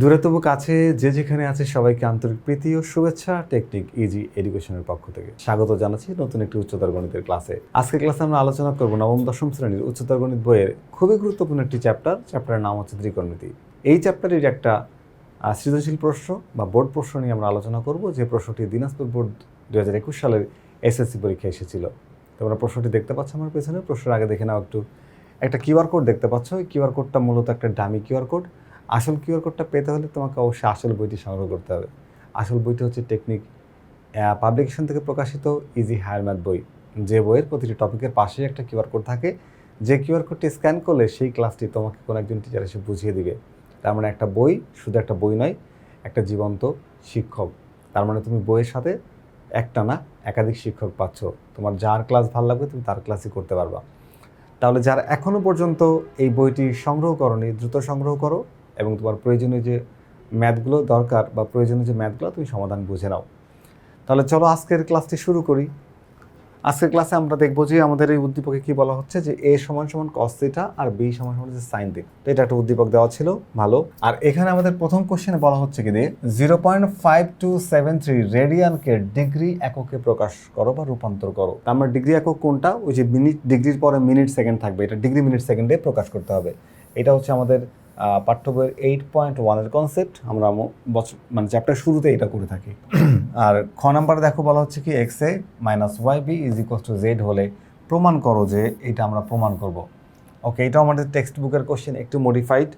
দূরে তবু কাছে, যে যেখানে আছে সবাইকে আন্তরিক প্রীতি ও শুভেচ্ছা, টেকনিক ইজি এডুকেশনের পক্ষ থেকে। স্বাগত জানাচ্ছি নতুন একটি উচ্চতর গণিতের ক্লাসে। আজকের ক্লাসে আমরা আলোচনা করব নবম, দশম শ্রেণির উচ্চতর গণিত বইয়ের খুবই গুরুত্বপূর্ণ একটি চ্যাপ্টার চ্যাপ্টারের নাম হচ্ছে ত্রিকোণমিতি। এই চ্যাপ্টারের একটা সৃজনশীল প্রশ্ন বা বোর্ড প্রশ্ন নিয়ে আমরা আলোচনা করব, যে প্রশ্নটি দিনাজপুর বোর্ড দু হাজার একুশ সালের এসএসসি পরীক্ষা এসেছিল। তোমরা প্রশ্নটি দেখতে পাচ্ছ আমার পেছনে। প্রশ্নের আগে দেখে নাও একটু। একটা কিউআর কোড দেখতে পাচ্ছ। এই কিউআর কোডটা মূলত একটা ডামি কিউআর কোড আসল কিউআর কোডটা পেতে হলে তোমাকে অবশ্যই আসল বইটি সংগ্রহ করতে হবে। আসল বইটি হচ্ছে টেকনিক পাবলিকেশন থেকে প্রকাশিত ইজি হায়ার ম্যাথ বই। যে বইয়ের প্রতিটি টপিকের পাশেই একটা কিউআর কোড থাকে। যে কিউআর কোডটি স্ক্যান করলে সেই ক্লাসটি তোমাকে কোনো একজন টিচার এসে বুঝিয়ে দিবে। তার মানে একটা বই শুধু একটা বই নয়, একটা জীবন্ত শিক্ষক। তার মানে তুমি বইয়ের সাথে একটা না, একাধিক শিক্ষক পাচ্ছ। তোমার যার ক্লাস ভালো লাগবে তুমি তার ক্লাসই করতে পারবা। তাহলে যারা এখনও পর্যন্ত এই বইটি সংগ্রহ করনি, দ্রুত সংগ্রহ করো। এবং তোমার প্রয়োজনীয় যে ম্যাথগুলো দরকার বা প্রয়োজনীয় যে ম্যাথগুলো, তুমি সমাধান বুঝে নাও। তাহলে চলো আজকের ক্লাসটি শুরু করি। আজকের ক্লাসে আমরা দেখব যে আমাদের এই উদ্দীপকে কী বলা হচ্ছে যে এ সমান সমান কস থিটা আর বি সমান সমান যে সাইন থিটা তো এটা একটা উদ্দীপক দেওয়া ছিল, ভালো। আর এখানে আমাদের প্রথম কোশ্চেনে বলা হচ্ছে কি দিয়ে zero point five two seven three রেডিয়ানকে degree এককে প্রকাশ করো বা রূপান্তর করো। আমরা ডিগ্রি একক কোনটা? ওই যে মিনিট ডিগ্রির পরে মিনিট সেকেন্ড থাকবে। এটা ডিগ্রি মিনিট সেকেন্ডে প্রকাশ করতে হবে। এটা হচ্ছে আমাদের পাঠ্য বইয়ের এইট পয়েন্ট ওয়ানের কনসেপ্ট আমরা বছর মানে চ্যাপ্টার শুরুতে এটা করে থাকি। আর খ নাম্বার দেখো বলা হচ্ছে কি X A minus Y B is equals to Z হলে প্রমাণ করো যে এটা আমরা প্রমাণ করব। ওকে এটাও আমাদের টেক্সট বুকের কোশ্চেন একটু মডিফাইড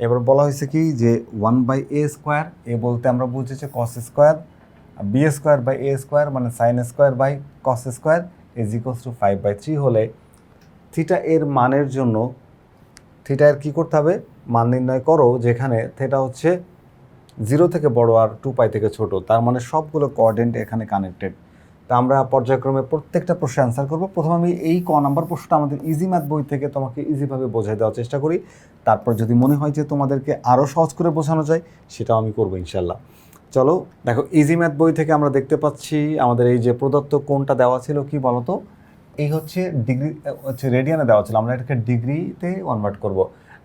এবার বলা হয়েছে কি যে one by A square A বলতে আমরা বুঝেছি cos square B square by A square মানে sine square by cos square is equals to five by three হলে থিটা এর মানের জন্য থিটা এর কী করতে হবে? মান নির্ণয় করো যেখানে থিটা হচ্ছে জিরো থেকে বড় আর টু পাই থেকে ছোট। তার মানে সবগুলো কোঅর্ডিনেট এখানে কানেক্টেড তা আমরা পর্যায়ক্রমে প্রত্যেকটা প্রশ্নে অ্যান্সার করব। প্রথমে আমি এই ক নাম্বার প্রশ্নটা আমাদের ইজি ম্যাথ বই থেকে তোমাকে ইজিভাবে বোঝাই দেওয়ার চেষ্টা করি। তারপর যদি মনে হয় যে তোমাদেরকে আরও সহজ করে বোঝানো যায়, সেটাও আমি করব ইনশাল্লাহ। চলো, দেখো ইজি ম্যাথ বই থেকে আমরা দেখতে পাচ্ছি আমাদের এই যে প্রদত্ত কোনটা দেওয়া ছিল কি বলতো? এই হচ্ছে ডিগ্রি হচ্ছে রেডিয়ানে দেওয়া ছিল। আমরা এটাকে ডিগ্রিতে কনভার্ট করব।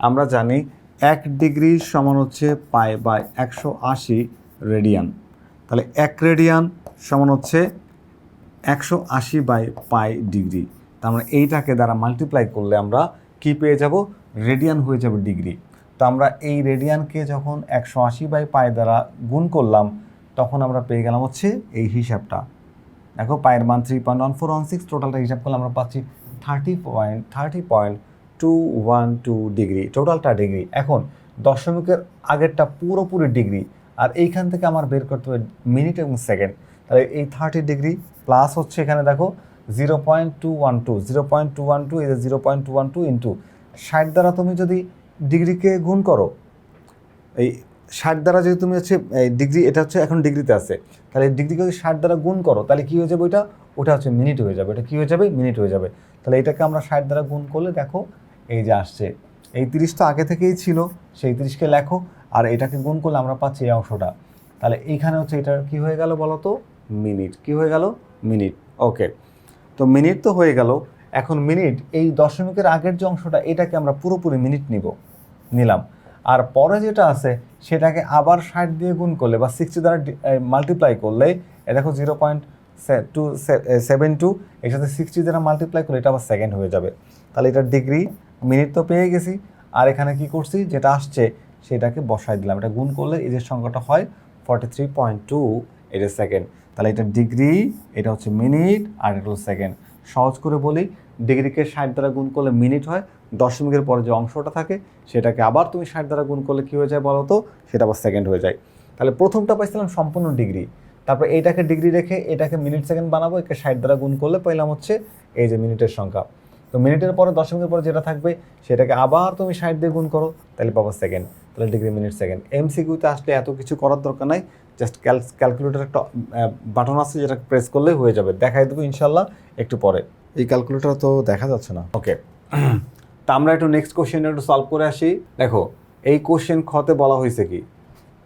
আমরা জানি এক ডিগ্রি সমান হচ্ছে পাই বাই একশো আশি রেডিয়ান। তাহলে এক রেডিয়ান সমান হচ্ছে একশো আশি বাই পাই ডিগ্রি। তার মানে এইটাকে দ্বারা মাল্টিপ্লাই করলে আমরা কি পেয়ে যাব? রেডিয়ান হয়ে যাবে ডিগ্রি। তো আমরা এই রেডিয়ানকে যখন একশো আশি বাই পাই দ্বারা গুণ করলাম, তখন আমরা পেয়ে গেলাম হচ্ছে এই হিসাবটা। দেখো পায়ের মান three point one four one six টোটালটা হিসাব করলে আমরা পাচ্ছি thirty point thirty point two one two degree টোটালটা ডিগ্রি এখন, দশমিকের আগেরটা পুরোপুরি ডিগ্রি আর এইখান থেকে আমার বের করতে হবে মিনিট এবং সেকেন্ড তাহলে এই থার্টি ডিগ্রি প্লাস হচ্ছে এখানে দেখো zero point two one two zero point two one two এই যে zero point two one two into ষাট দ্বারা তুমি যদি ডিগ্রিকে গুণ করো, এই ষাট দ্বারা যদি তুমি হচ্ছে ডিগ্রি এটা হচ্ছে এখন ডিগ্রিতে আছে। তাহলে ডিগ্রিকে যদি ষাট দ্বারা গুণ করো, তাহলে কী হয়ে যাবে ওইটা? ওটা হচ্ছে মিনিট হয়ে যাবে। এটা কী হয়ে যাবে? মিনিট হয়ে যাবে। তাহলে এটাকে আমরা ষাট দ্বারা গুণ করলে দেখো এই যে আসছে। এই তিরিশ তো আগে থেকেই ছিল, সেই তিরিশকে লেখো, আর এটাকে গুণ করলে আমরা পাচ্ছি এই অংশটা। তাহলে এইখানে হচ্ছে এটা কি হয়ে গেল বলো তো? মিনিট। কি হয়ে গেল? মিনিট। ওকে। তো মিনিট তো হয়ে গেল। এখন মিনিট, এই দশমিকের আগের যে অংশটা, এটাকে আমরা পুরোপুরি মিনিট নিব, নিলাম। আর পরে যেটা আছে, সেটাকে আবার ষাট দিয়ে গুণ করলে বা সিক্সটি দ্বারা মাল্টিপ্লাই করলে দেখো zero point two seven two এর সাথে সিক্সটি দ্বারা মাল্টিপ্লাই করলে এটা আবার সেকেন্ড হয়ে যাবে। তাহলে এটা ডিগ্রি মিনিট তো পেয়ে গেছি। আর এখানে কি করছি? যেটা আসছে, সেটাকে বসাই দিলাম। এটা গুণ করলে এই যে সংখ্যাটা হয় ফর্টি থ্রি পয়েন্ট টু এটা সেকেন্ড তাহলে এটা ডিগ্রি এটা হচ্ছে মিনিট আর এটা হলো সেকেন্ড সহজ করে বলি ডিগ্রিকে ষাট দ্বারা গুণ করলে মিনিট হয়, দশমিকের পরে যে অংশটা থাকে, সেটাকে আবার তুমি ষাট দ্বারা গুণ করলে কী হয়ে যায় বলো তো? সেটা আবার সেকেন্ড হয়ে যায়। তাহলে প্রথমটা পাইছিলাম সম্পূর্ণ ডিগ্রি তারপর এইটাকে ডিগ্রি রেখে এটাকে মিনিট সেকেন্ড বানাবো, একে ষাট দ্বারা গুণ করলে পেলাম হচ্ছে এই যে মিনিটের সংখ্যা। তো মিনিটের পরে, দশমিকের পরে যেটা থাকবে, সেটাকে আবার তুমি ষাট দিয়ে গুণ করো, তাহলে পাবো সেকেন্ড তাহলে ডিগ্রি মিনিট সেকেন্ড এম এমসিকিউতে আসলে এত কিছু করার দরকার নাই জাস্ট ক্যাল ক্যালকুলেটার একটা বাটন আছে যেটা প্রেস করলে হয়ে যাবে। দেখাই দেবো ইনশাল্লাহ একটু পরে। এই ক্যালকুলেটার তো দেখা যাচ্ছে না। ওকে তা আমরা একটু নেক্সট কোশ্চেন একটু সলভ করে আসি। দেখো, এই কোশ্চেন খতে বলা হয়েছে কি?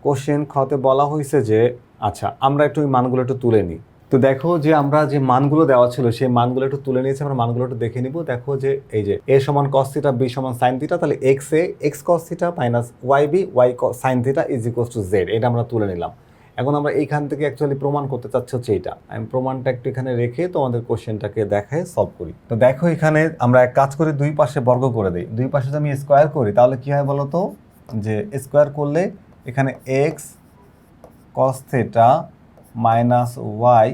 কোশ্চেন খতে বলা হয়েছে যে আচ্ছা আমরা একটু ওই মানগুলো একটু তুলে নিই। তো দেখো যে আমরা যে মানগুলো দেওয়া ছিল, সেই মানগুলো একটু তুলে নিয়েছি, আমরা মানগুলো একটু দেখে নিব। দেখো যে এই যে এ সমান কস থিটা বি সমান সাইন থিটা তাহলে x a x cos theta minus y b y sine theta is equals to z এটা আমরা তুলে নিলাম। এখন আমরা এইখান থেকে অ্যাকচুয়ালি প্রমাণ করতে চাচ্ছি হচ্ছে এইটা। আমি প্রমাণটা একটু এখানে রেখে তোমাদের কোশ্চেনটাকে দেখায় সলভ করি। তো দেখো এখানে আমরা এক কাজ করে দুই পাশে বর্গ করে দিই। দুই পাশে যদি আমি স্কোয়ার করি, তাহলে কি হয় বলো তো যে স্কোয়ার করলে এখানে x cos theta minus y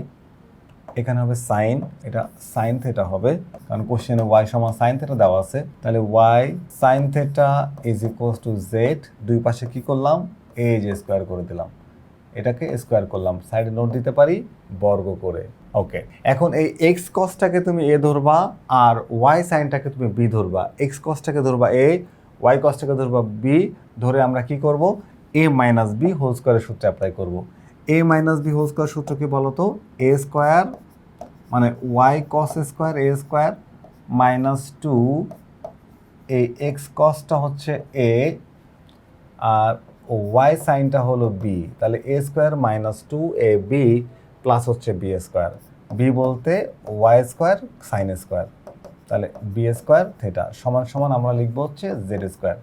এখানে হবে সাইন এটা সাইন থেটা হবে, কারণ কোশ্চেনে ওয়াই সমান সাইন থেটা দেওয়া আছে। তাহলে y sine theta is equals to z দুই পাশে কি করলাম? এ যে স্কোয়ার করে দিলাম। এটাকে স্কোয়ার করলাম সাইডে নোট দিতে পারি, বর্গ করে। ওকে এখন এই এক্স কসটাকে তুমি এ ধরবা, আর ওয়াই সাইনটাকে তুমি বি ধরবা। এক্স কসটাকে ধরবা এ ওয়াই কসটাকে ধরবা বি ধরে আমরা কি করব? এ মাইনাস বি হোল স্কোয়ারের সূত্রে অ্যাপ্লাই করব। A minus b whole square সূত্র কি বলো তো এ স্কোয়ার মানে y cos square a square minus two এই এক্স কসটা হচ্ছে এ আর ওয়াই সাইনটা হলো বি তাহলে a square minus two a b plus হচ্ছে বি স্কোয়ার বি বলতে ওয়াই স্কোয়ার সাইন স্কোয়ার তাহলে বি স্কোয়ার থেটা সমান সমান আমরা লিখব হচ্ছে জেড স্কোয়ার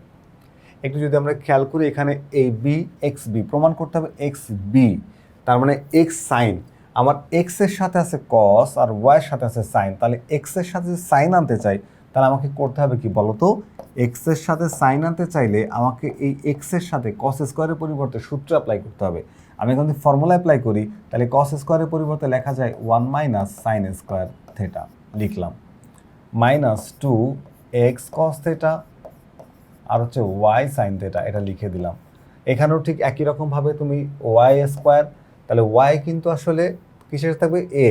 একটু যদি আমরা খেয়াল করি, এখানে এই বি এক্স বি প্রমাণ করতে হবে এক্স বি তার মানে এক্স সাইন। আমার এক্সের সাথে আছে কস আর ওয়াইয়ের সাথে আছে সাইন তাহলে এক্সের সাথে সাইন আনতে চাই, তাহলে আমাকে করতে হবে কি বলতো? এক্সের সাথে সাইন আনতে চাইলে আমাকে এই এক্সের সাথে কস স্কোয়ারের পরিবর্তে সূত্র অ্যাপ্লাই করতে হবে। আমি এখন যদি ফর্মুলা অ্যাপ্লাই করি, তাহলে কস স্কোয়ারের পরিবর্তে লেখা যায় one minus sine square theta লিখলাম। Minus two x cos theta আর হচ্ছে ওয়াই সাইন থেটা এটা লিখে দিলাম। এখানেও ঠিক একই রকমভাবে তুমি ওয়াই স্কোয়ার তাহলে ওয়াই কিন্তু আসলে কিসের থাকবে? এ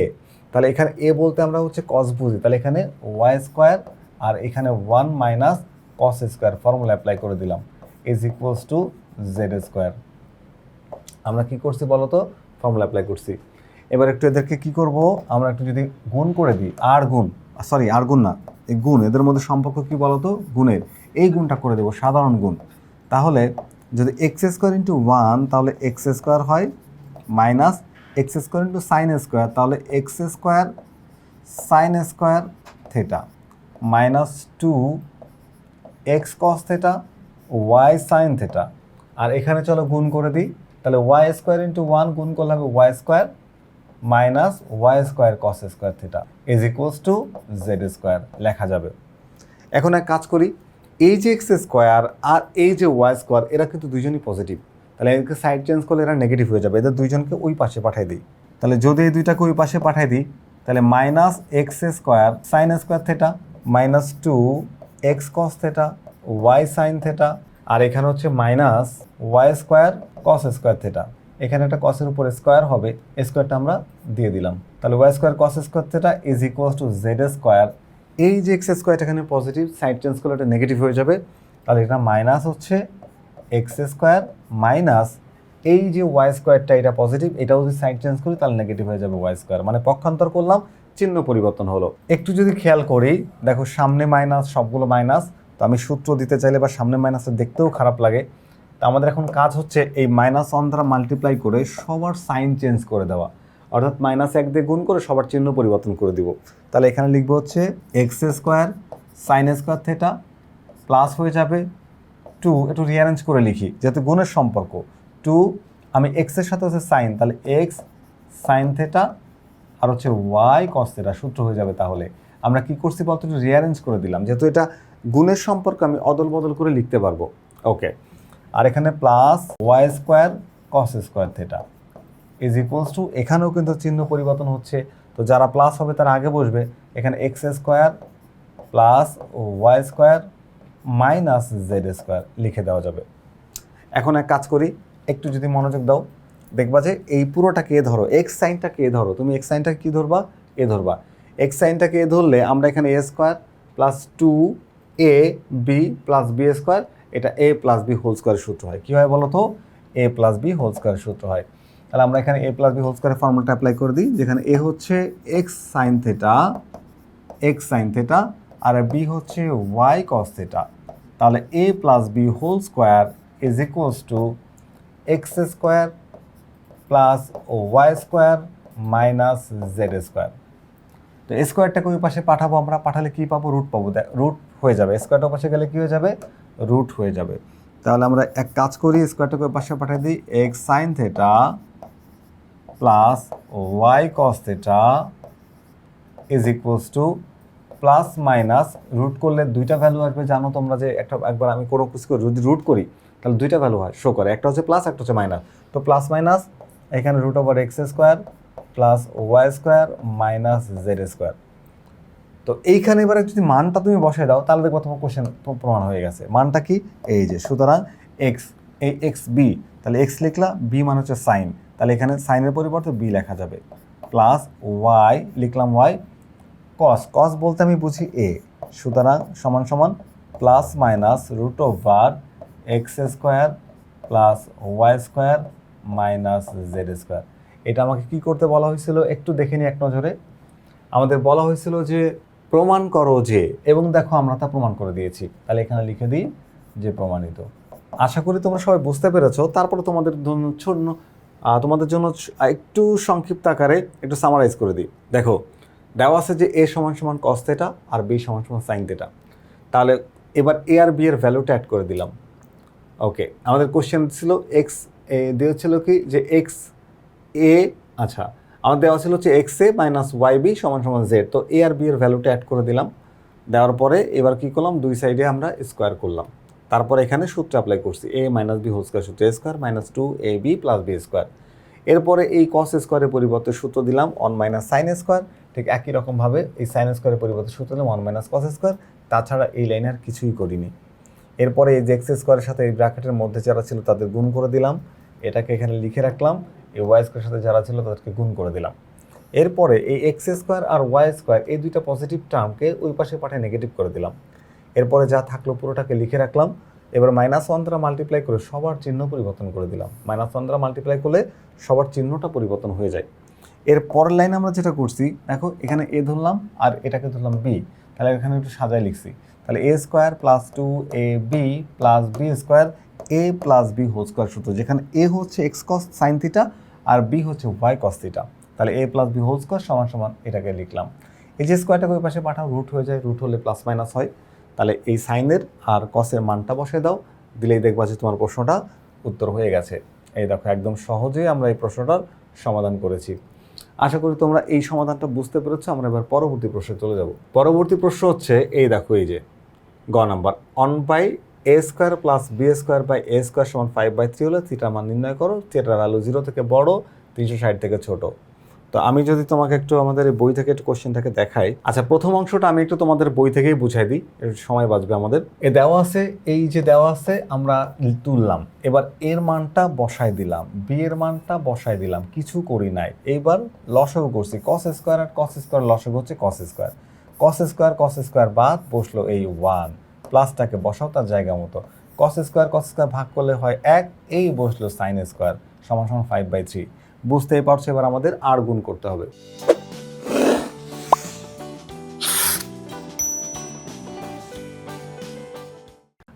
তাহলে এখানে এ বলতে আমরা হচ্ছে কস বুঝি। তাহলে এখানে ওয়াই স্কোয়ার আর এখানে one minus cos square formula apply করে দিলাম। Is equals to z square আমরা কি করছি বলো তো ফর্মুলা অ্যাপ্লাই করছি। এবার একটু এদেরকে কি করব? আমরা একটু যদি গুণ করে দিই আর গুণ সরি আর গুণ না, এই গুণ, এদের মধ্যে সম্পর্ক কি বলতো? গুণের। এই গুণটা করে দেবো, সাধারণ গুণ। তাহলে যদি এক্স স্কোয়ার ইন্টু ওয়ান তাহলে এক্স স্কোয়ার হয় minus x square into sine square তাহলে x square sine square theta minus two x cos theta y sine theta আর এখানে চলো গুণ করে দিই, তাহলে ওয়াই স্কোয়ার ইন্টু ওয়ান গুণ করলে হবে y square minus y square cos square theta is equals to z square লেখা যাবে। এখন এক কাজ করি এই যে এক্স স্কোয়ার আর এই যে ওয়াই স্কোয়ার, এরা কিন্তু দুইজনই পজিটিভ তাহলে এদেরকে সাইড চেঞ্জ করলে এরা নেগেটিভ হয়ে যাবে। এদের দুইজনকে ওই পাশে পাঠিয়ে দিই। তাহলে যদি এই দুইটাকে ওই পাশে পাঠিয়ে দিই, তাহলে minus x square sine square theta minus two x cos theta y sine theta আর এখানে হচ্ছে minus y square cos square theta এখানে একটা কসের উপর স্কোয়ার হবে, স্কোয়ারটা আমরা দিয়ে দিলাম। তাহলে y square cos square theta is equals to z square এই যে এক্স স্কোয়ারটা এখানে পজিটিভ সাইড চেঞ্জ করলে এটা নেগেটিভ হয়ে যাবে। তাহলে এটা মাইনাস হচ্ছে এক্স স্কোয়ার মাইনাস এই যে ওয়াই স্কোয়ারটা এটা পজিটিভ এটাও যদি সাইড চেঞ্জ করি তাহলে নেগেটিভ হয়ে যাবে ওয়াই স্কোয়ার মানে পক্ষান্তর করলাম, চিহ্ন পরিবর্তন হলো। একটু যদি খেয়াল করি, দেখো সামনে মাইনাস সবগুলো মাইনাস তো আমি সূত্র দিতে চাইলে বা সামনে মাইনাসটা দেখতেও খারাপ লাগে। তো আমাদের এখন কাজ হচ্ছে এই মাইনাস ওয়ান দ্বারা মাল্টিপ্লাই করে সবার সাইন চেঞ্জ করে দেওয়া। অর্থাৎ মাইনাস এক দিয়ে গুণ করে সবার চিহ্ন পরিবর্তন করে দিব। তাহলে এখানে লিখব হচ্ছে x square sine square theta plus হয়ে যাবে টু একটু রিঅ্যারেঞ্জ করে লিখি, যেহেতু গুণের সম্পর্ক। টু আমি এক্সের সাথে হচ্ছে সাইন তাহলে এক্স সাইন থেটা আর হচ্ছে ওয়াই কস থেটা সূত্র হয়ে যাবে তাহলে। আমরা কি করছি বলতো, একটু রিঅ্যারেঞ্জ করে দিলাম, যেহেতু এটা গুণের সম্পর্ক আমি অদল বদল করে লিখতে পারব। ওকে আর এখানে plus y square cos square theta is equals to এখানেও কিন্তু চিহ্ন পরিবর্তন হচ্ছে। তো যারা প্লাস হবে তারা আগে বসবে। এখানে x square plus y square minus z square লিখে দেওয়া যাবে। এখন এক কাজ করি, একটু যদি মনোযোগ দাও। দেখবা যে এই পুরোটাকে এ ধরো? এক্স সাইনটাকে এ ধরো? তুমি এক্স সাইনটাকে কী ধরবা? এ ধরবা। এক্স সাইনটাকে এ ধরলে আমরা এখানে a square plus two a b plus b square এটা এ প্লাস বি হোল স্কোয়ারের সূত্র হয়। কী হয় বলো তো এ প্লাস বি হোল স্কোয়ারের সূত্র হয়। তাহলে আমরা এখানে এ প্লাস বি হোল স্কোয়ারের ফর্মুলাটা অ্যাপ্লাই করে দিই, যেখানে এ হচ্ছে x sine theta x sine theta আর বি হচ্ছে ওয়াই কস থেটা তাহলে a plus b whole square is equals to x square plus y square minus z square তো স্কোয়ারটাকে ওই পাশে পাঠাবো আমরা, পাঠালে কি পাবো? রুট পাবো। রুট হয়ে যাবে। স্কোয়ারটা পাশে গেলে কি হয়ে যাবে? রুট হয়ে যাবে। তাহলে আমরা এক কাজ করি স্কোয়ারটাকে ওই পাশে পাঠিয়ে দিই x sine theta plus y cos theta is equals to plus minus root করলে দুইটা ভ্যালু আসবে। জানো তোমরা যে একটা একবার আমি কোনো কিছু যদি রুট করি, তাহলে দুইটা ভ্যালু হয় শো করে। একটা হচ্ছে প্লাস একটা হচ্ছে মাইনাস তো প্লাস মাইনাস এখানে root over x square plus y square minus z square তো এইখানে এবারে যদি মানটা তুমি বসায় দাও, তাহলে দেখব তোমার কোশ্চেন প্রমাণ হয়ে গেছে। মানটা কি? এই যে, সুতরাং এক্স এই এক্স বি তাহলে এক্স লিখলা বি মানে হচ্ছে সাইন তাহলে এখানে সাইনের পরিবর্তে বি লেখা যাবে। প্লাস ওয়াই লিখলাম ওয়াই কস কস বলতে আমি বুঝি এ সুতরাং সমান সমান plus minus root over x square plus y square minus z square এটা আমাকে কি করতে বলা হয়েছিল? একটু দেখে নিই এক নজরে। আমাদের বলা হয়েছিল যে প্রমাণ করো যে এবং দেখো আমরা তা প্রমাণ করে দিয়েছি। তাহলে এখানে লিখে দিই যে প্রমাণিত। আশা করি তোমরা সবাই বুঝতে পেরেছ। তারপরে তোমাদের আহ, তোমাদের জন্য একটু সংক্ষিপ্ত আকারে একটু সামারাইজ করে দিই। দেখো, দেওয়া আছে যে এ সমান সমান কস থেটা আর বি সমান সমান সাইন থেটা তাহলে এবার এ আর বি এর ভ্যালুটা অ্যাড করে দিলাম। ওকে আমাদের কোশ্চেন ছিল এক্স এ দেওয়া ছিল কি? যে এক্স এ আচ্ছা আমার দেওয়া ছিল হচ্ছে x a minus y b সমান সমান জেড তো এ আর বি এর ভ্যালুটা অ্যাড করে দিলাম। দেওয়ার পরে এবার কি করলাম? দুই সাইডে আমরা স্কোয়ার করলাম। তারপর এখানে সূত্র অ্যাপ্লাই করছি a minus b whole square সূত্র a square minus two a b plus b square এরপরে এই কস স্কোয়ারের পরিবর্তে সূত্র দিলাম অন মাইনাস সাইন স্কোয়ার ঠিক একই রকমভাবে এই সাইন স্কোয়ারের পরিবর্তে সূত্র দিলাম অন মাইনাস কস স্কোয়ার তাছাড়া এই লাইনে আর কিছুই করিনি। এরপরে এই যে এক্স স্কোয়ারের সাথে এই ব্র্যাকেটের মধ্যে যারা ছিল তাদের গুণ করে দিলাম, এটাকে এখানে লিখে রাখলাম, এই ওয়াই স্কোয়ারের সাথে যারা ছিল তাদেরকে গুণ করে দিলাম। এরপরে এই এক্স স্কোয়ার আর ওয়াই স্কোয়ার এই দুইটা পজিটিভ টার্মকে ওই পাশে পাঠিয়ে নেগেটিভ করে দিলাম। এরপরে যা থাকল পুরোটাকে লিখে রাখলাম। এবার মাইনাস ওয়ান দ্বারা মাল্টিপ্লাই করে সবার চিহ্ন পরিবর্তন করে দিলাম। মাইনাস ওয়ান দ্বারা মাল্টিপ্লাই করলে সবার চিহ্নটা পরিবর্তন হয়ে যায়। এর পরের লাইন আমরা যেটা করছি, দেখো এখানে এ ধরলাম আর এটাকে ধরলাম বি তাহলে এখানে একটু সাজায় লিখছি। তাহলে a square plus two a b plus b square a plus b whole square সূত্র, যেখানে এ হচ্ছে এক্স কস সাইন থিটা আর বি হচ্ছে ওয়াই কস থিটা তাহলে a plus b whole square সমান সমান এটাকে লিখলাম। এই যে স্কোয়ারটাকে ওই পাশে পাঠাও রুট হয়ে যায় রুট হলে প্লাস মাইনাস হয়। তাহলে এই সাইনের আর কসের মানটা বসে দাও। দিলেই দেখবা যে তোমার প্রশ্নটা উত্তর হয়ে গেছে। এই দেখো, একদম সহজেই আমরা এই প্রশ্নটার সমাধান করেছি। আশা করি তোমরা এই সমাধানটা বুঝতে পেরেছ। আমরা এবার পরবর্তী প্রশ্নে চলে যাব। পরবর্তী প্রশ্ন হচ্ছে এই দেখো, এই যে, গ number. On by a square plus b square by a square সমান ফাইভ বাই থ্রি হলে থিটার মান নির্ণয় করো। থিটার ভ্যালু জিরো থেকে বড়, তিনশো ষাট থেকে ছোট। তো আমি যদি তোমাকে একটু আমাদের বই থেকে একটু কোশ্চেনটাকে দেখাই। আচ্ছা প্রথম অংশটা আমি একটু তোমাদের বই থেকেই বুঝাই দিই। সময় বাঁচবে আমাদের। এ দেওয়া আছে, এই যে দেওয়া আছে, আমরা তুললাম। এবার এর মানটা বসায় দিলাম। বি এর মানটা বসাই দিলাম। কিছু করি নাই। এইবার লসগু করছি। কস স্কোয়ার আর কস স্কোয়ার লসগু হচ্ছে cos square cos square cos square বাদ, বসল এই ওয়ান প্লাসটাকে বসাও তার জায়গা মতো। কস স্কোয়ার কস স্কোয়ার ভাগ করলে হয় এক, এই বসল সাইন স্কোয়ার সমান সমান ফাইভ বাই থ্রি বুঝতেই পারছ, এবার আমাদের আর গুণ করতে হবে।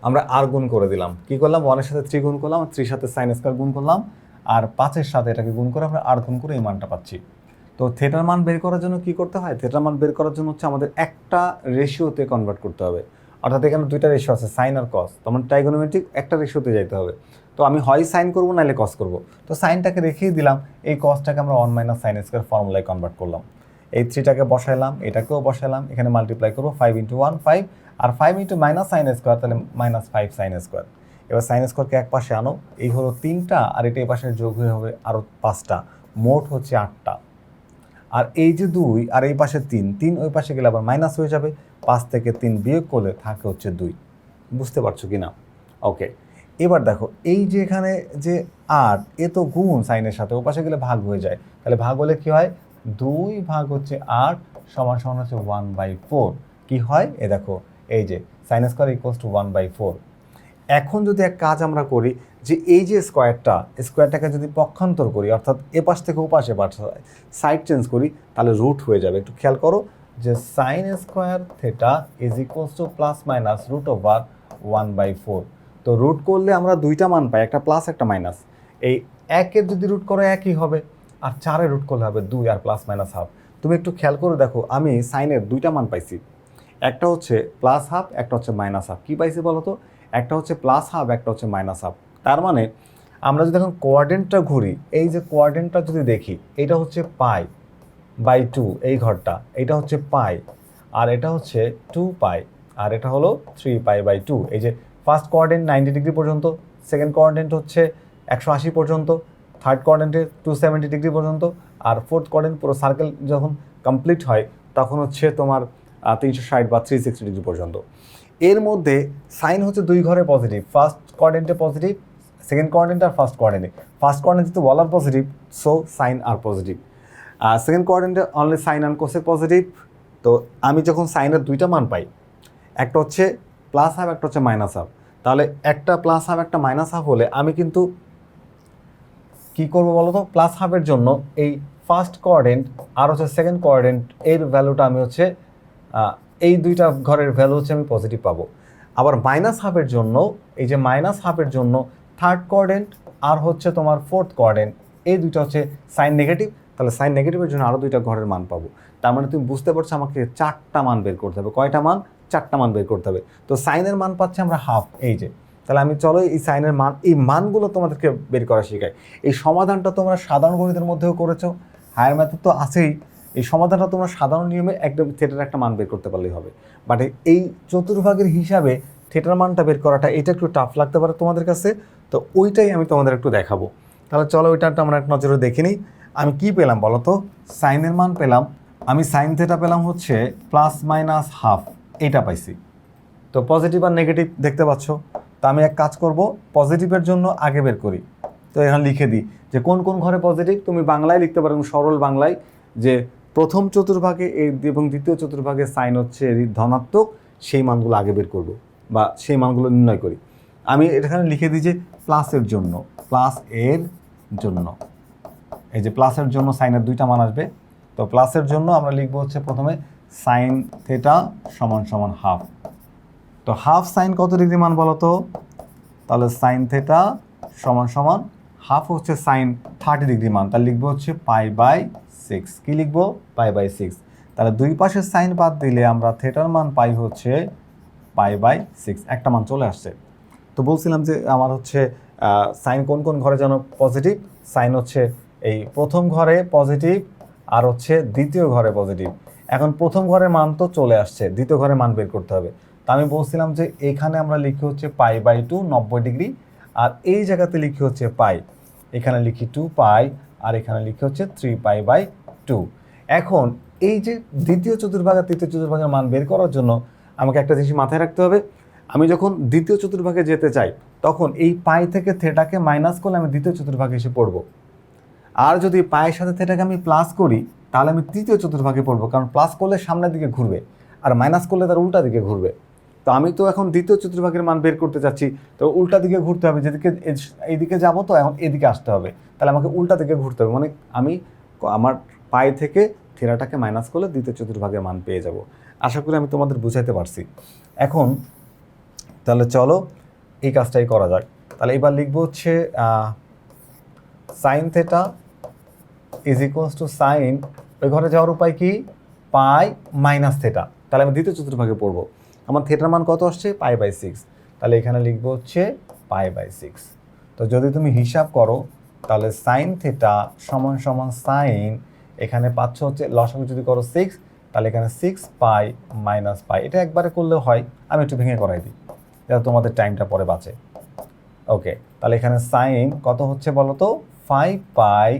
আমরা আর গুণ করে দিলাম। কি করলাম? ওয়ানের সাথে থ্রি গুণ করলাম থ্রির সাথে সাইন স্কোয়ার গুণ করলাম, আর পাঁচের সাথে এটাকে গুণ করে আমরা আর গুণ করে এই মানটা পাচ্ছি। তো থেটার মান বের করার জন্য কি করতে হয়? থেটার মান বের করার জন্য হচ্ছে আমাদের একটা রেশিওতে কনভার্ট করতে হবে। অর্থাৎ এখানে দুইটা রেশিও আছে সাইন আর কস তো আমার ট্রাইগোনোমেট্রিক একটা রেশিওতে যাইতে হবে। তো আমি হয় সাইন করব, নাহলে কস করব। তো সাইনটাকে রেখেই দিলাম, এই কসটাকে আমরা ওয়ান মাইনাস সাইন স্কোয়ার ফর্মুলায় কনভার্ট করলাম। এই থ্রিটাকে বসাইলাম, এটাকেও বসাইলাম, এখানে মাল্টিপ্লাই করব ফাইভ ইন্টু ওয়ান ফাইভ আর five into minus sine square তাহলে মাইনাস ফাইভ সাইন স্কোয়ার এবার সাইন স্কোয়ারকে এক পাশে আনো, এই হলো তিনটা, আর এটা এই পাশে যোগ হয়ে হবে আরও পাঁচটা, মোট হচ্ছে আটটা। আর এই যে দুই, আর এই পাশে তিন তিন ওই পাশে গেলে আবার মাইনাস হয়ে যাবে, পাঁচ থেকে তিন বিয়োগ করলে থাকে হচ্ছে দুই। বুঝতে পারছ কি না ওকে এবার দেখো, এই যে এখানে যে আট এ তো গুণ সাইনের সাথে, ওপাশে গেলে ভাগ হয়ে যায়। তাহলে ভাগ হলে কি হয়? দুই ভাগ হচ্ছে আট সমান সমান হচ্ছে ওয়ান বাই ফোর কী হয়? এ দেখো, এই যে sine square equals to one by four এখন যদি এক কাজ আমরা করি, যে এই যে স্কোয়ারটা স্কোয়ারটাকে যদি পক্ষান্তর করি, অর্থাৎ এ পাশ থেকে ও পাশে সাইড চেঞ্জ করি, তাহলে রুট হয়ে যাবে। একটু খেয়াল করো যে sine square theta is equals to plus minus root over one by four তো রুট করলে আমরা দুইটা মান পাই, একটা প্লাস একটা মাইনাস এই একের যদি রুট করো, একই হবে। আর চারে রুট করলে হবে দুই আর প্লাস মাইনাস হাফ তুমি একটু খেয়াল করে দেখো, আমি সাইনের দুইটা মান পাইছি। একটা হচ্ছে প্লাস হাফ একটা হচ্ছে মাইনাস হাফ কী পাইছি বলো তো একটা হচ্ছে প্লাস হাফ একটা হচ্ছে মাইনাস হাফ তার মানে আমরা যদি এখন কোয়ার্ডেন্টটা ঘুরি, এই যে কোয়ার্ডেন্টটা যদি দেখি, এটা হচ্ছে পাই বাই টু এই ঘরটা। এটা হচ্ছে পাই আর এটা হচ্ছে টু পাই আর এটা হলো থ্রি পাই বাই টু এই যে ফার্স্ট কোয়ার্ডেন্ট নাইনটি ডিগ্রি পর্যন্ত, সেকেন্ড কোয়ার্ডেন্ট হচ্ছে একশো আশি পর্যন্ত, থার্ড কোয়ার্ডেন্টে টু সেভেন্টি ডিগ্রি পর্যন্ত, আর ফোর্থ কোয়ার্ডেন্ট পুরো সার্কেল যখন কমপ্লিট হয়, তখন হচ্ছে তোমার তিনশো ষাট বা থ্রি সিক্সটি ডিগ্রি পর্যন্ত। এর মধ্যে সাইন হচ্ছে দুই ঘরে পজিটিভ ফার্স্ট কোয়ার্ডেন্টে পজিটিভ সেকেন্ড কোয়ার্ডেন্ট আর ফার্স্ট কোয়ার্ডেন্টে। ফার্স্ট কোয়ার্ডেন্ট যেহেতু বলার পজিটিভ সো সাইন আর পজিটিভ আর সেকেন্ড কোয়ার্ডেন্টে অনলি সাইন অ্যান্ড কোসের পজিটিভ তো আমি যখন সাইনের দুইটা মান পাই, একটা হচ্ছে প্লাস হাফ একটা হচ্ছে মাইনাস হাফ তাহলে একটা প্লাস হাফ একটা মাইনাস হাফ হলে আমি কিন্তু কি করব বলো তো প্লাস হাফের জন্য এই ফার্স্ট কোয়ার্ডেন্ট আর হচ্ছে সেকেন্ড কোয়ার্ডেন্ট এর ভ্যালুটা আমি হচ্ছে এই দুইটা ঘরের ভ্যালু হচ্ছে আমি পজিটিভ পাবো। আবার মাইনাস হাফের জন্য, এই যে মাইনাস হাফের জন্য থার্ড কোয়ার্ডেন্ট আর হচ্ছে তোমার ফোর্থ কোয়ার্ডেন্ট এই দুইটা হচ্ছে সাইন নেগেটিভ তাহলে সাইন নেগেটিভের জন্য আরও দুইটা ঘরের মান পাবো। তার মানে তুমি বুঝতে পারছ আমাকে চারটা মান বের করতে হবে। কয়টা মান? চারটা মান বের করতে হবে। তো সাইনের মান পাচ্ছি আমরা হাফ, এই যে। তাহলে আমি চলো এই সাইনের মান, এই মানগুলো তোমাদেরকে বের করা শেখাই। এই সমাধানটা তোমরা সাধারণ গণিতের মধ্যেও করেছ, হায়ার ম্যাথে তো আছেই। এই সমাধানটা তোমরা সাধারণ নিয়মে একদম থিয়েটার একটা মান বের করতে পারলেই হবে। বাট এই চতুর্ভাগের হিসাবে থিয়েটার মানটা বের করাটা, এটা একটু টাফ লাগতে পারে তোমাদের কাছে। তো ওইটাই আমি তোমাদের একটু দেখাবো। তাহলে চলো ওইটা আমরা এক নজরে দেখে নিই। আমি কি পেলাম বলো তো? সাইনের মান পেলাম। আমি সাইন থেটা পেলাম হচ্ছে প্লাস মাইনাস হাফ এটা পাইছি। তো পজিটিভ আর নেগেটিভ দেখতে পাচ্ছ? তো আমি এক কাজ করব পজিটিভের জন্য আগে বের করি। তো এখানে লিখে দিই যে, কোন কোন ঘরে পজিটিভ তুমি বাংলায় লিখতে পারো সরল বাংলায়, যে প্রথম চতুর্ভাগে এবং দ্বিতীয় চতুর্ভাগে সাইন হচ্ছে ধনাত্মক, সেই মানগুলো আগে বের করব বা সেই মানগুলো নির্ণয় করি। আমি এখানে লিখে দিই যে প্লাসের জন্য প্লাস এর জন্য। এই যে প্লাসের জন্য সাইনের দুইটা মান আসবে, তো প্লাসের জন্য আমরা লিখব হচ্ছে প্রথমে সাইন থেটা সমান সমান হাফ তো হাফ সাইন কত ডিগ্রি মান বলো তো? তাহলে সাইন থেটা সমান সমান হাফ হচ্ছে সাইন থার্টি ডিগ্রি মান। তাহলে লিখব হচ্ছে পাই বাই সিক্স কী লিখব? পাই বাই সিক্স তাহলে দুই পাশের সাইন বাদ দিলে আমরা থেটার মান পাই হচ্ছে পাই বাই সিক্স একটা মান চলে আসছে। তো বলছিলাম যে আমার হচ্ছে সাইন কোন কোন ঘরে যেন পজিটিভ সাইন হচ্ছে এই প্রথম ঘরে পজিটিভ আর হচ্ছে দ্বিতীয় ঘরে পজিটিভ এখন প্রথম ঘরের মান তো চলে আসছে, দ্বিতীয় ঘরের মান বের করতে হবে। তা আমি বলছিলাম যে এখানে আমরা লিখি হচ্ছে পাই বাই টু নব্বই ডিগ্রি, আর এই জায়গাতে লিখি হচ্ছে পাই। এখানে লিখি টু পাই, আর এখানে লিখি হচ্ছে থ্রি পাই বাই টু। এখন এই যে দ্বিতীয় চতুর্ভাগ আর তৃতীয় চতুর্ভাগের মান বের করার জন্য আমাকে একটা জিনিস মাথায় রাখতে হবে। আমি যখন দ্বিতীয় চতুর্ভাগে যেতে চাই, তখন এই পাই থেকে থেটাকে মাইনাস করলে আমি দ্বিতীয় চতুর্ভাগে এসে পড়ব। আর যদি পায়ের সাথে থেটাকে আমি প্লাস করি তাহলে আমি তৃতীয় চতুর্ভাগে পড়ব, কারণ প্লাস করলে সামনের দিকে ঘুরবে আর মাইনাস করলে তার উল্টা দিকে ঘুরবে। তো আমি তো এখন দ্বিতীয় চতুর্ভাগের মান বের করতে চাচ্ছি, তো উল্টা দিকে ঘুরতে হবে, যেদিকে এইদিকে যাব তো এখন এদিকে আসতে হবে। তাহলে আমাকে উল্টা দিকে ঘুরতে হবে মানে আমি আমার পায়ে থেকে থেরাটাকে মাইনাস করলে দ্বিতীয় চতুর্ভাগের মান পেয়ে যাব। আশা করি আমি তোমাদের বুঝাইতে পারছি। এখন, তাহলে চলো এই কাজটাই করা যাক। তাহলে এবার লিখব হচ্ছে sine theta is equals to sine ওই ঘরে যাওয়ার উপায় কি? পাই মাইনাস থেটা তাহলে আমি দ্বিতীয় চতুর্ভাগে পড়ব। আমার থেটার মান কত আসছে? পাই বাই সিক্স তাহলে এখানে লিখব হচ্ছে পাই বাই সিক্স তো যদি তুমি হিসাব করো, তাহলে সাইন থেটা সমান সমান সাইন এখানে পাচ্ছ হচ্ছে লসাগু যদি করো সিক্স তাহলে এখানে সিক্স পাই মাইনাস পাই। এটা একবারে করলেও হয়। আমি একটু ভেঙে করাই দিই, যাতে তোমাদের টাইমটা পরে বাঁচে। ওকে তাহলে এখানে সাইন কত হচ্ছে বলো তো ফাইভ পাই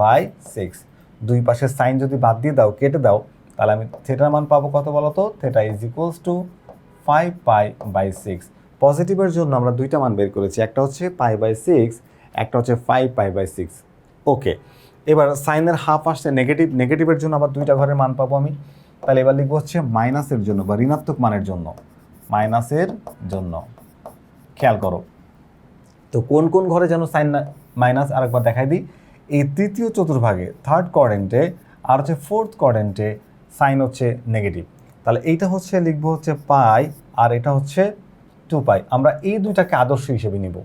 বাই সিক্স দুই পাশের সাইন যদি বাদ দিয়ে দাও, কেটে দাও, তাহলে আমি থেটার মান পাবো কত বলো তো theta is equals to five pi by six পজিটিভের জন্য আমরা দুইটা মান বের করেছি, একটা হচ্ছে পাই বাই সিক্স একটা হচ্ছে five pi by six okay এবার সাইনের হাফ আসছে নেগেটিভ নেগেটিভের জন্য আবার দুইটা ঘরের মান পাবো আমি। তাহলে এবার লিখব হচ্ছে মাইনাসের জন্য বা ঋণাত্মক মানের জন্য। মাইনাসের জন্য। খেয়াল করো। তো কোন কোন ঘরে যেন সাইন মাইনাস আরেকবার দেখাই দিই। এই তৃতীয় চতুর্ভাগে থার্ড কোয়ারেন্টে আর হচ্ছে ফোর্থ কোয়ারেন্টে সাইন হচ্ছে নেগেটিভ তাহলে এইটা হচ্ছে লিখব হচ্ছে পাই আর এটা হচ্ছে টু পাই। আমরা এই দুইটাকে আদর্শ হিসেবে নিব।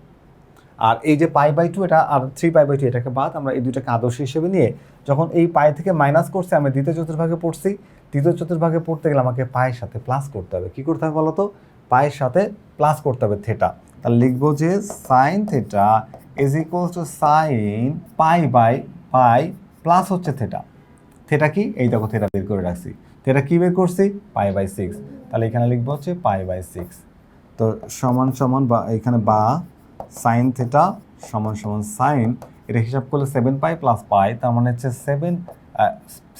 আর এই যে পাই বাই টু এটা আর থ্রি পাই বাই টু এটাকে বাদ, আমরা এই দুটাকে আদর্শ হিসেবে নিয়ে যখন এই পাই থেকে মাইনাস করছে আমি দ্বিতীয় চতুর্ভাগে পড়ছি। তৃতীয় চতুর্ভাগে পড়তে গেলে আমাকে পায়ের সাথে প্লাস করতে হবে। কী করতে হবে বলো তো পায়ের সাথে প্লাস করতে হবে থেটা তাহলে লিখব যে sine theta is equal to sine pi by pi plus হচ্ছে থেটা থেটা কি? এই দেখো থেটা বের করে রাখছি। থেটা কি বের করছি? পাই বাই সিক্স তাহলে এখানে লিখব হচ্ছে পাই বাই সিক্স তো সমান সমান বা এখানে বা সাইন থেটা সমান সমান সাইন এটা হিসাব করলে সেভেন পাই প্লাস পাই তার মানে হচ্ছে seven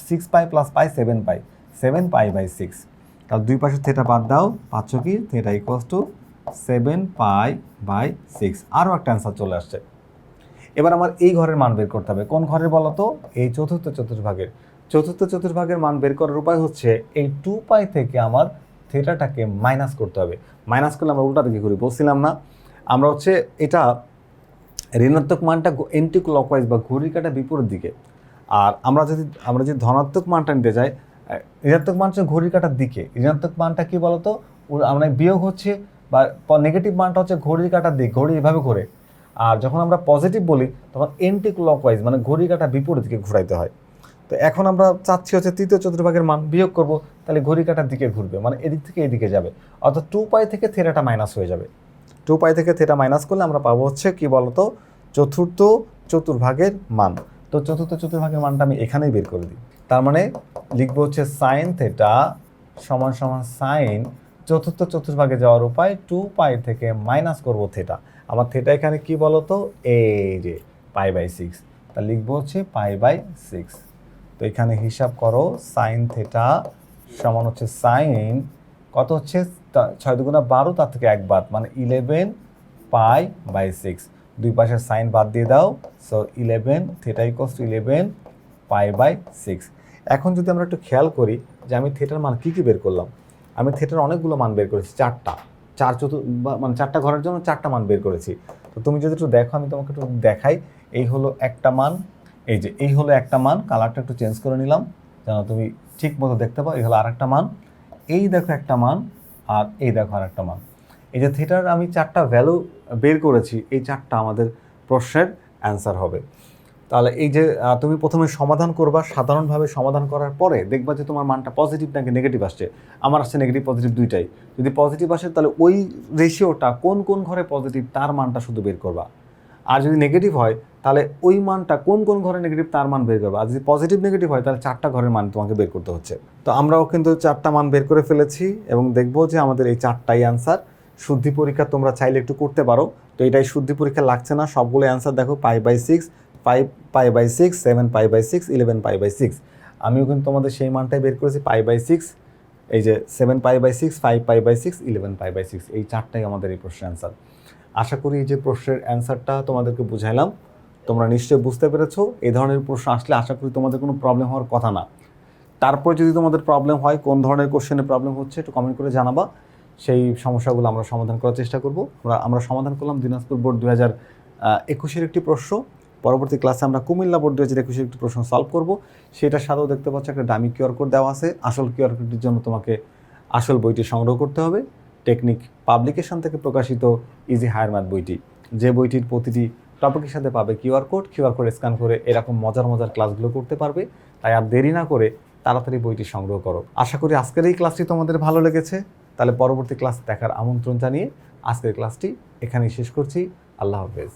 six pi plus pi seven pi seven pi by six তাহলে দুই পাশে থেটা বাদ দাও। পাচ্ছ কি? Theta equals to seven pi by six. আরও একটা অ্যান্সার চলে আসছে। এবার আমার এই ঘরের মান বের করতে হবে। কোন ঘরের বলো তো? এই চতুর্থ চতুর্ভাগের। চতুর্থ চতুর্ভাগের মান বের করার উপায় হচ্ছে এই টু পাই থেকে আমার থেটাটাকে মাইনাস করতে হবে। মাইনাস করলে আমরা উল্টা দিকে ঘুরি, বলছিলাম না। আমরা হচ্ছে এটা ঋণাত্মক মানটা এন্টি ক্লকওয়াইজ বা ঘড়ির কাটা বিপরীত দিকে। আর আমরা যদি আমরা যদি ধনাত্মক মানটা নিতে যাই ঋণাত্মক মান হচ্ছে ঘড়ির কাটার দিকে। ঋণাত্মক মানটা কি বলতো আমরা বিয়োগ হচ্ছে বা নেগেটিভ মানটা হচ্ছে ঘড়ির কাটার দিক ঘড়ি এভাবে ঘোরে। আর যখন আমরা পজিটিভ বলি, তখন এন্টি ক্লকওয়াইজ মানে ঘড়ি কাটা বিপরীত দিকে ঘুরাইতে হয়। তো এখন আমরা চাচ্ছি হচ্ছে তৃতীয় চতুর্ভাগের মান বিয়োগ করব, তাহলে ঘড়ি কাটার দিকে ঘুরবে মানে এদিক থেকে এদিকে যাবে। অর্থাৎ টু পাই থেকে থেরাটা মাইনাস হয়ে যাবে। টু পাই থেকে থেরা মাইনাস করলে আমরা পাবো হচ্ছে কি বলতো? চতুর্থ চতুর্ভাগের মান। তো চতুর্থ চতুর্ভাগের মানটা আমি এখানেই বের করে দিই। তার মানে লিখব হচ্ছে সাইন থেটা সমান সমান সাইন চতুর্থ চতুর্ভাগে যাওয়ার উপায় টু পাই থেকে মাইনাস করব থেটা আমার থেটা এখানে কি বলতো? এই যে পাই বাই সিক্স তা লিখব হচ্ছে পাই বাই সিক্স তো এখানে হিসাব করো সাইন থেটা সমান হচ্ছে সাইন কত হচ্ছে? তা- ছয় দুগুণা বারো, তার থেকে এক বাদ মানে ইলেভেন পাই বাই সিক্স দুই পাশের সাইন বাদ দিয়ে দাও। So eleven theta equals to eleven pi by six এখন যদি আমরা একটু খেয়াল করি যে আমি থেটার মান কী কী বের করলাম? আমি থিয়েটার অনেকগুলো মান বের করেছি, চারটা। চার চতুর মানে চারটা ঘরের জন্য চারটা মান বের করেছি। তো তুমি যদি একটু দেখো, আমি তোমাকে একটু দেখাই। এই হলো একটা মান, এই যে, এই হলো একটা মান, কালারটা একটু চেঞ্জ করে নিলাম, যেন তুমি ঠিক মতো দেখতে পাও। এই হলো আর একটা মান, এই দেখো একটা মান, আর এই দেখো আর একটা মান। এই যে থিয়েটার আমি চারটা ভ্যালু বের করেছি, এই চারটা আমাদের প্রশ্নের অ্যান্সার হবে। তাহলে এই যে তুমি প্রথমে সমাধান করবা, সাধারণভাবে সমাধান করার পরে দেখবা যে তোমার মানটা পজিটিভ নাকি নেগেটিভ আসছে। আমার আসছে নেগেটিভ পজিটিভ দুইটাই। যদি পজিটিভ আসে, তাহলে ওই রেশিওটা কোন কোন ঘরে পজিটিভ তার মানটা শুধু বের করবা। আর যদি নেগেটিভ হয়, তাহলে ওই মানটা কোন কোন ঘরে নেগেটিভ তার মান বের করবা। আর যদি পজিটিভ নেগেটিভ হয়, তাহলে চারটা ঘরের মান তোমাকে বের করতে হচ্ছে। তো আমরাও কিন্তু চারটা মান বের করে ফেলেছি এবং দেখব যে আমাদের এই চারটাই অ্যান্সার শুদ্ধি পরীক্ষা তোমরা চাইলে একটু করতে পারো। তো এটাই শুদ্ধি পরীক্ষা লাগছে না। সবগুলো অ্যান্সার দেখো pi by six five pi by six seven pi by six eleven pi by six আমিও কিন্তু তোমাদের সেই মানটাই বের করেছি পাই বাই সিক্স এই যে seven pi by six five pi by six eleven pi by six এই চারটাই আমাদের এই প্রশ্নের অ্যান্সার আশা করি এই যে প্রশ্নের অ্যান্সারটা তোমাদেরকে বুঝাইলাম, তোমরা নিশ্চয়ই বুঝতে পেরেছ, এই ধরনের প্রশ্ন আসলে আশা করি তোমাদের কোনো প্রবলেম হওয়ার কথা না। তারপর যদি তোমাদের প্রবলেম হয়, কোন ধরনের কোশ্চেনে প্রবলেম হচ্ছে, একটু কমেন্ট করে জানাবা, সেই সমস্যাগুলো আমরা সমাধান করার চেষ্টা করব। আমরা আমরা সমাধান করলাম দিনাজপুর বোর্ড দু হাজার একুশের একটি প্রশ্ন পরবর্তী ক্লাসে আমরা কুমিল্লা বোর্ড দু হাজার একুশের একটি প্রশ্ন সলভ করব। সেটার সাথেও দেখতে পাচ্ছ একটা ডামি কিউআর কোড দেওয়া আছে। আসল কিউআর কোডটির জন্য তোমাকে আসল বইটি সংগ্রহ করতে হবে। টেকনিক পাবলিকেশন থেকে প্রকাশিত ইজি হায়ার ম্যাথ বইটি। যে বইটির প্রতিটি টপিকের সাথে পাবে QR code QR code scan করে এরকম মজার মজার ক্লাসগুলো করতে পারবে। তাই আর দেরি না করে তাড়াতাড়ি বইটি সংগ্রহ করো। আশা করি আজকের এই ক্লাসটি তোমাদের ভালো লেগেছে। তাহলে পরবর্তী ক্লাস দেখার আমন্ত্রণ জানিয়ে আজকের ক্লাসটি এখানেই শেষ করছি। আল্লাহ হাফেজ।